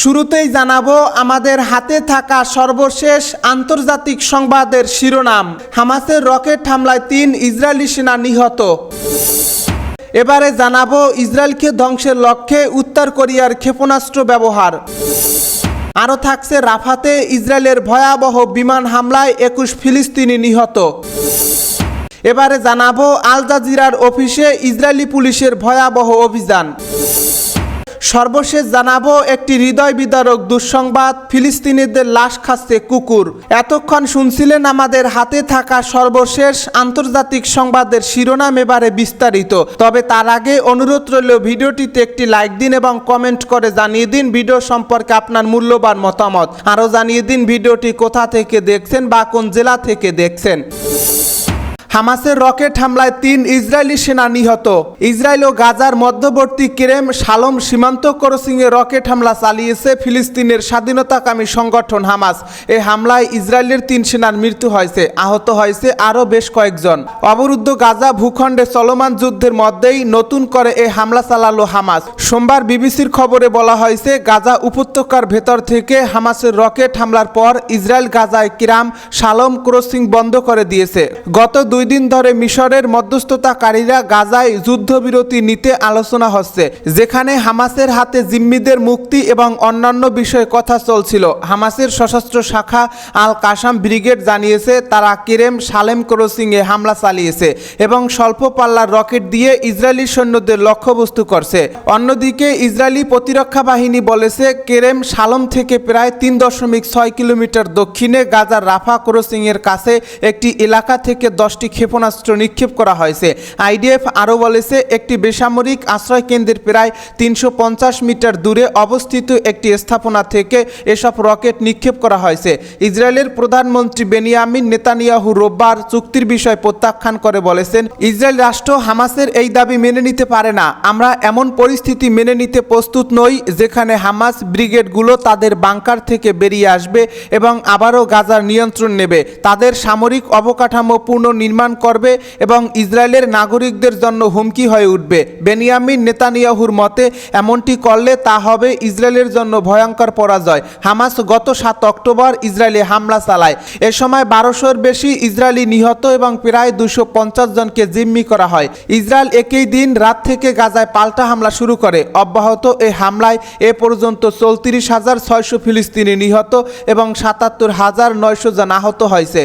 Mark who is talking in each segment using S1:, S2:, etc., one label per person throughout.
S1: শুরুতেই জানাবো আমাদের হাতে থাকা সর্বশেষ আন্তর্জাতিক সংবাদের শিরোনাম হামাসের রকেট হামলায় তিন ইসরায়েলি সেনা নিহত এবারে জানাবো ইসরায়েলকে ধ্বংসের লক্ষ্যে উত্তর কোরিয়ার ক্ষেপণাস্ত্র ব্যবহার আরও থাকছে রাফাতে ইসরায়েলের ভয়াবহ বিমান হামলায় একুশ ফিলিস্তিনি নিহত এবারে জানাবো আল জাজিরার অফিসে ইসরায়েলি পুলিশের ভয়াবহ অভিযান সর্বশেষ জানাবো একটি হৃদয় বিদারক দুঃসংবাদ ফিলিস্তিনিদের লাশ খাচ্ছে কুকুর এতক্ষণ শুনছিলেন আমাদের হাতে থাকা সর্বশেষ আন্তর্জাতিক সংবাদের শিরোনাম এবারে বিস্তারিত তবে তার আগে অনুরোধ রইল ভিডিওটিতে একটি লাইক দিন এবং কমেন্ট করে জানিয়ে দিন ভিডিও সম্পর্কে আপনার মূল্যবান মতামত আরও জানিয়ে দিন ভিডিওটি কোথা থেকে দেখছেন বা কোন জেলা থেকে দেখছেন হামাসের রকেট হামলায় তিন ইসরায়েলি সেনা নিহত ইসরায়েল ও গাজার মধ্যবর্তী কেরেম সালম সীমান্ত ক্রসিংয়ে রকেট হামলা চালিয়েছে ফিলিস্তিনের স্বাধীনতাকামী সংগঠন হামাস এ হামলায় ইসরায়েলের তিন সেনার মৃত্যু হয়েছে আহত হয়েছে আরও বেশ কয়েকজন অবরুদ্ধ গাজা ভূখণ্ডে চলমান যুদ্ধের মধ্যেই নতুন করে এ হামলা চালালো হামাস সোমবার বিবিসির খবরে বলা হয়েছে গাজা উপত্যকার ভেতর থেকে হামাসের রকেট হামলার পর ইসরায়েল গাজায় কিরাম সালম ক্রসিং বন্ধ করে দিয়েছে গত দুই দুই দিন ধরে মিশরের মধ্যস্থতাকারীরা গাজায় যুদ্ধবিরতি নিতে আলোচনা হচ্ছে যেখানে হামাসের হাতে জিম্মিদের মুক্তি এবং অন্যান্য বিষয়ে কথা চলছিল হামাসের সশস্ত্র শাখা আল কাসাম ব্রিগেড জানিয়েছে তারা কেরেম সালেম ক্রসিংয়ে হামলা চালিয়েছে এবং স্বল্প পাল্লার রকেট দিয়ে ইসরায়েলি সৈন্যদের লক্ষ্যবস্তু করছে অন্যদিকে ইসরায়েলি প্রতিরক্ষা বাহিনী বলেছে কেরেম সালম থেকে প্রায় তিন দশমিক ছয় কিলোমিটার দক্ষিণে গাজার রাফা ক্রসিংয়ের কাছে একটি এলাকা থেকে দশটি ক্ষেপণাস্ত্র নিক্ষেপ করা হয়েছে আইডিএফ আরও বলেছে একটি বেসামরিক কেন্দ্রের প্রায় তিনশো মিটার দূরে অবস্থিত একটি স্থাপনা থেকে এসব রকেট নিক্ষেপ করা হয়েছে ইসরায়েলের প্রধানমন্ত্রী বেনিয়ামিন নেতানিয়াহু রোববার চুক্তির বিষয় প্রত্যাখ্যান করে বলেছেন ইসরায়েল রাষ্ট্র হামাসের এই দাবি মেনে নিতে পারে না আমরা এমন পরিস্থিতি মেনে নিতে প্রস্তুত নই যেখানে হামাস ব্রিগেডগুলো তাদের বাংকার থেকে বেরিয়ে আসবে এবং আবারও গাজার নিয়ন্ত্রণ নেবে তাদের সামরিক অবকাঠামো পুনর্নির্মাণ নির্মাণ করবে এবং ইসরায়েলের নাগরিকদের জন্য হুমকি হয়ে উঠবে বেনিয়ামিন নেতানিয়াহুর মতে এমনটি করলে তা হবে ইসরায়েলের জন্য ভয়ঙ্কর পরাজয় হামাস গত সাত অক্টোবর ইসরায়েলে হামলা চালায় এ সময় বারোশোর বেশি ইসরায়েলি নিহত এবং প্রায় দুশো পঞ্চাশ জনকে জিম্মি করা হয় ইসরায়েল একই দিন রাত থেকে গাজায় পাল্টা হামলা শুরু করে অব্যাহত এই হামলায় এ পর্যন্ত চৌত্রিশ হাজার ছয়শো ফিলিস্তিনি নিহত এবং সাতাত্তর হাজার নয়শো জন আহত হয়েছে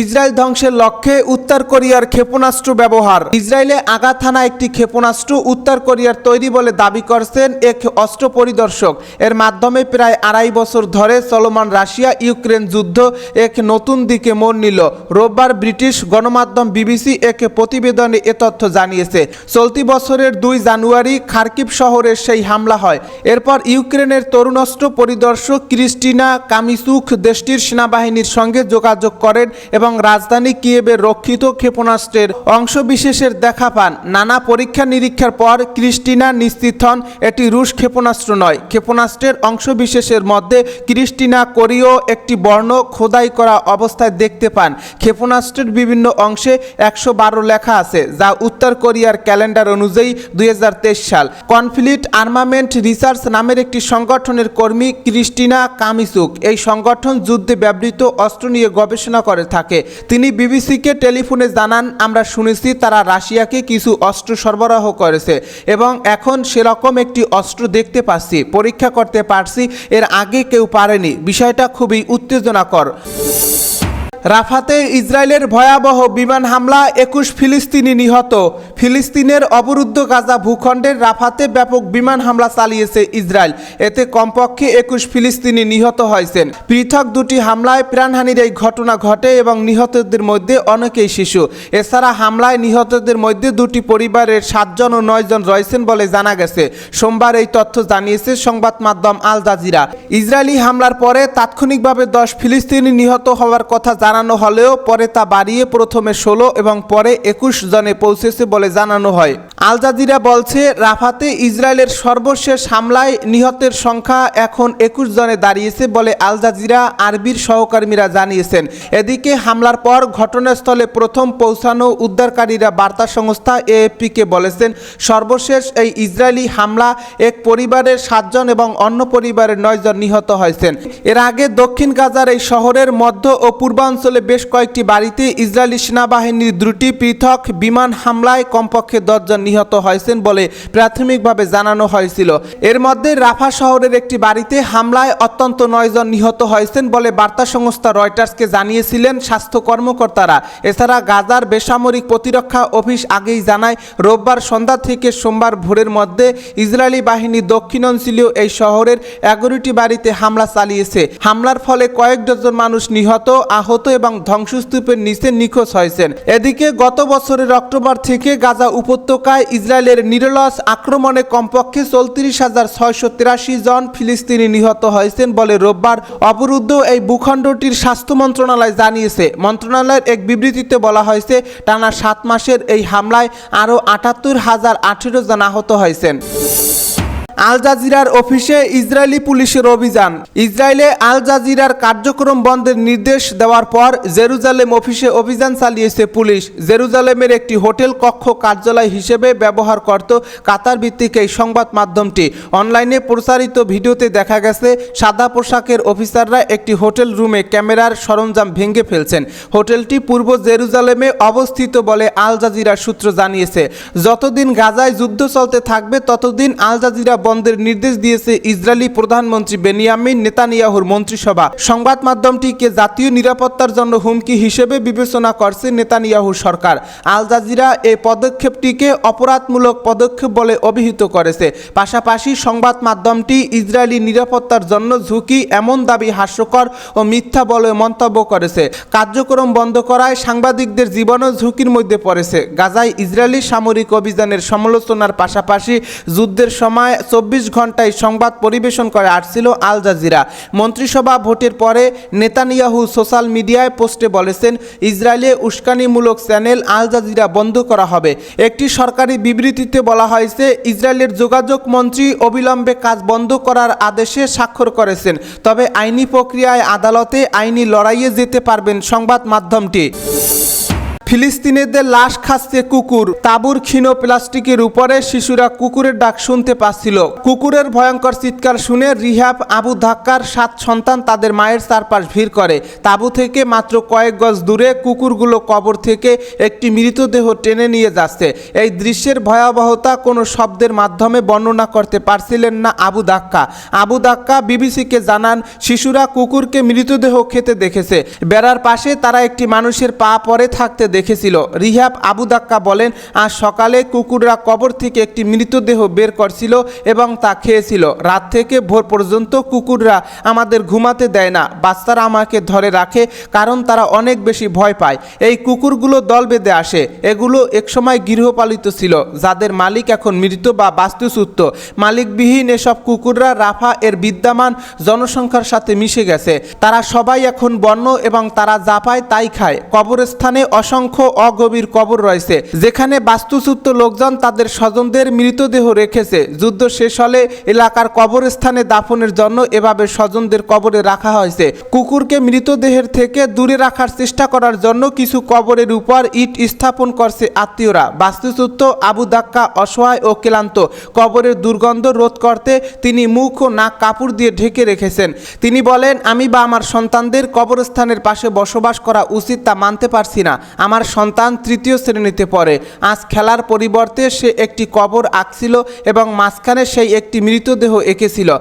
S1: ইসরায়েল ধ্বংসের লক্ষ্যে উত্তর কোরিয়ার ক্ষেপণাস্ত্র ব্যবহার ইসরায়েলে আগা থানা একটি ক্ষেপণাস্ত্র উত্তর কোরিয়ার তৈরি বলে দাবি করছেন এক অস্ত্র পরিদর্শক এর মাধ্যমে প্রায় আড়াই বছর ধরে চলমান রাশিয়া ইউক্রেন যুদ্ধ এক নতুন দিকে মোড় নিল রোববার ব্রিটিশ গণমাধ্যম বিবিসি এক প্রতিবেদনে এ তথ্য জানিয়েছে চলতি বছরের দুই জানুয়ারি খার্কিব শহরে সেই হামলা হয় এরপর ইউক্রেনের অস্ত্র পরিদর্শক ক্রিস্টিনা কামিসুখ দেশটির সেনাবাহিনীর সঙ্গে যোগাযোগ করেন এবং রাজধানী কিয়েবের রক্ষিত ক্ষেপণাস্ত্রের অংশবিশেষের দেখা পান নানা পরীক্ষা নিরীক্ষার পর ক্রিস্টিনা নিশ্চিত হন এটি রুশ ক্ষেপণাস্ত্র নয় ক্ষেপণাস্ত্রের অংশবিশেষের মধ্যে ক্রিস্টিনা কোরিও একটি বর্ণ খোদাই করা অবস্থায় দেখতে পান ক্ষেপণাস্ত্রের বিভিন্ন অংশে একশো বারো লেখা আছে যা উত্তর কোরিয়ার ক্যালেন্ডার অনুযায়ী দুই সাল কনফ্লিক্ট আর্মামেন্ট রিসার্চ নামের একটি সংগঠনের কর্মী ক্রিস্টিনা কামিসুক এই সংগঠন যুদ্ধে ব্যবহৃত অস্ত্র নিয়ে গবেষণা করে থাকে থাকে তিনি বিবিসিকে টেলিফোনে জানান আমরা শুনেছি তারা রাশিয়াকে কিছু অস্ত্র সরবরাহ করেছে এবং এখন সেরকম একটি অস্ত্র দেখতে পাচ্ছি পরীক্ষা করতে পারছি এর আগে কেউ পারেনি বিষয়টা খুবই উত্তেজনাকর রাফাতে ইসরায়েলের ভয়াবহ বিমান হামলা একুশ ফিলিস্তিনি নিহত ফিলিস্তিনের অবরুদ্ধ গাজা ভূখণ্ডের রাফাতে ব্যাপক বিমান হামলা চালিয়েছে ইসরায়েল এতে কমপক্ষে একুশ ফিলিস্তিনি নিহত হয়েছেন পৃথক দুটি হামলায় প্রাণহানির এই ঘটনা ঘটে এবং নিহতদের মধ্যে অনেকেই শিশু এছাড়া হামলায় নিহতদের মধ্যে দুটি পরিবারের সাতজন ও নয়জন রয়েছেন বলে জানা গেছে সোমবার এই তথ্য জানিয়েছে সংবাদ মাধ্যম আল জাজিরা ইসরায়েলি হামলার পরে তাৎক্ষণিকভাবে দশ ফিলিস্তিনি নিহত হওয়ার কথা বাড়ানো হলেও পরে তা বাড়িয়ে প্রথমে ষোলো এবং পরে একুশ জনে পৌঁছেছে বলে জানানো হয় আল জাজিরা বলছে রাফাতে ইসরায়েলের সর্বশেষ হামলায় নিহতের সংখ্যা এখন একুশ জনে দাঁড়িয়েছে বলে আল জাজিরা আরবির সহকর্মীরা জানিয়েছেন এদিকে হামলার পর ঘটনাস্থলে প্রথম পৌঁছানো উদ্ধারকারীরা বার্তা সংস্থা এএফপিকে বলেছেন সর্বশেষ এই ইসরায়েলি হামলা এক পরিবারের সাতজন এবং অন্য পরিবারের নয়জন নিহত হয়েছেন এর আগে দক্ষিণ গাজার এই শহরের মধ্য ও পূর্বাঞ্চল অঞ্চলে বেশ কয়েকটি বাড়িতে ইসরায়েলি সেনাবাহিনীর দুটি পৃথক বিমান হামলায় কমপক্ষে দশজন নিহত হয়েছেন বলে প্রাথমিকভাবে জানানো হয়েছিল এর মধ্যে রাফা শহরের একটি বাড়িতে হামলায় অত্যন্ত নয়জন নিহত হয়েছেন বলে বার্তা সংস্থা রয়টার্সকে জানিয়েছিলেন স্বাস্থ্য কর্মকর্তারা এছাড়া গাজার বেসামরিক প্রতিরক্ষা অফিস আগেই জানায় রোববার সন্ধ্যা থেকে সোমবার ভোরের মধ্যে ইসরায়েলি বাহিনী অঞ্চলীয় এই শহরের এগারোটি বাড়িতে হামলা চালিয়েছে হামলার ফলে কয়েক ডজন মানুষ নিহত আহত এবং ধ্বংসস্তূপের নিচে নিখোঁজ হয়েছেন এদিকে গত বছরের অক্টোবর থেকে গাজা উপত্যকায় ইসরায়েলের নিরলস আক্রমণে কমপক্ষে চৌত্রিশ হাজার ছয়শো তিরাশি জন ফিলিস্তিনি নিহত হয়েছেন বলে রোববার অবরুদ্ধ এই ভূখণ্ডটির স্বাস্থ্য মন্ত্রণালয় জানিয়েছে মন্ত্রণালয়ের এক বিবৃতিতে বলা হয়েছে টানা সাত মাসের এই হামলায় আরও আটাত্তর হাজার আঠেরো জন আহত হয়েছেন আল জাজিরার অফিসে ইসরায়েলি পুলিশের অভিযান ইসরায়েলে আল জাজিরার কার্যক্রম বন্ধের নির্দেশ দেওয়ার পর জেরুজালেম অফিসে অভিযান চালিয়েছে পুলিশ জেরুজালেমের একটি হোটেল কক্ষ কার্যালয় হিসেবে ব্যবহার করত কাতার ভিত্তিক এই সংবাদ মাধ্যমটি অনলাইনে প্রচারিত ভিডিওতে দেখা গেছে সাদা পোশাকের অফিসাররা একটি হোটেল রুমে ক্যামেরার সরঞ্জাম ভেঙে ফেলছেন হোটেলটি পূর্ব জেরুজালেমে অবস্থিত বলে আল জাজিরার সূত্র জানিয়েছে যতদিন গাজায় যুদ্ধ চলতে থাকবে ততদিন আল জাজিরা বন্ধের নির্দেশ দিয়েছে ইসরায়েলি প্রধানমন্ত্রী বেনিয়ামিন নেতানিয়াহুর মন্ত্রিসভা সংবাদ মাধ্যমটিকে জাতীয় নিরাপত্তার জন্য হুমকি হিসেবে বিবেচনা করছে নেতানিয়াহুর সরকার আল জাজিরা এই পদক্ষেপটিকে অপরাধমূলক পদক্ষেপ বলে অভিহিত করেছে পাশাপাশি সংবাদ মাধ্যমটি ইসরায়েলি নিরাপত্তার জন্য ঝুঁকি এমন দাবি হাস্যকর ও মিথ্যা বলে মন্তব্য করেছে কার্যক্রম বন্ধ করায় সাংবাদিকদের জীবনও ঝুঁকির মধ্যে পড়েছে গাজায় ইসরায়েলি সামরিক অভিযানের সমালোচনার পাশাপাশি যুদ্ধের সময় চব্বিশ ঘন্টায় সংবাদ পরিবেশন করে আসছিল আল জাজিরা মন্ত্রিসভা ভোটের পরে নেতানিয়াহু সোশ্যাল মিডিয়ায় পোস্টে বলেছেন ইসরায়েলে উস্কানিমূলক চ্যানেল আল জাজিরা বন্ধ করা হবে একটি সরকারি বিবৃতিতে বলা হয়েছে ইসরায়েলের যোগাযোগ মন্ত্রী অবিলম্বে কাজ বন্ধ করার আদেশে স্বাক্ষর করেছেন তবে আইনি প্রক্রিয়ায় আদালতে আইনি লড়াইয়ে যেতে পারবেন সংবাদ মাধ্যমটি ফিলিস্তিনিদের লাশ খাচ্ছে কুকুর তাবুর ক্ষীণ প্লাস্টিকের উপরে শিশুরা কুকুরের ডাক শুনতে পাচ্ছিল কুকুরের ভয়ঙ্কর চিৎকার শুনে রিহাব আবু ধাক্কার সাত সন্তান তাদের মায়ের চারপাশ ভিড় করে তাবু থেকে মাত্র কয়েক গজ দূরে কুকুরগুলো কবর থেকে একটি মৃতদেহ টেনে নিয়ে যাচ্ছে এই দৃশ্যের ভয়াবহতা কোনো শব্দের মাধ্যমে বর্ণনা করতে পারছিলেন না আবু ধাক্কা আবু ধাক্কা বিবিসিকে জানান শিশুরা কুকুরকে মৃতদেহ খেতে দেখেছে বেড়ার পাশে তারা একটি মানুষের পা পরে থাকতে দেখে রেখেছিল রিহাব দাক্কা বলেন আজ সকালে কুকুররা কবর থেকে একটি মৃতদেহ বের করছিল এবং তা খেয়েছিল রাত থেকে ভোর পর্যন্ত কুকুররা আমাদের ঘুমাতে দেয় না বাচ্চারা আমাকে ধরে রাখে কারণ তারা অনেক বেশি ভয় পায় এই কুকুরগুলো দল বেঁধে আসে এগুলো একসময় গৃহপালিত ছিল যাদের মালিক এখন মৃত বা বাস্তুচ্যুত মালিকবিহীন এসব কুকুররা রাফা এর বিদ্যমান জনসংখ্যার সাথে মিশে গেছে তারা সবাই এখন বন্য এবং তারা যা পায় তাই খায় কবরস্থানে অসংখ্য অসংখ্য অগভীর কবর রয়েছে যেখানে বাস্তুচ্যুত লোকজন তাদের স্বজনদের মৃতদেহ রেখেছে যুদ্ধ শেষ হলে এলাকার কবরস্থানে দাফনের জন্য এভাবে স্বজনদের কবরে রাখা হয়েছে কুকুরকে মৃতদেহের থেকে দূরে রাখার চেষ্টা করার জন্য কিছু কবরের উপর ইট স্থাপন করছে আত্মীয়রা বাস্তুচ্যুত আবুদাক্কা অসহায় ও ক্লান্ত কবরের দুর্গন্ধ রোধ করতে তিনি মুখ ও নাক কাপড় দিয়ে ঢেকে রেখেছেন তিনি বলেন আমি বা আমার সন্তানদের কবরস্থানের পাশে বসবাস করা উচিত তা মানতে পারছি না আমার সন্তান তৃতীয় শ্রেণীতে পড়ে আজ খেলার পরিবর্তে সে একটি কবর আঁকছিল এবং মাঝখানে সেই একটি মৃতদেহ এঁকেছিল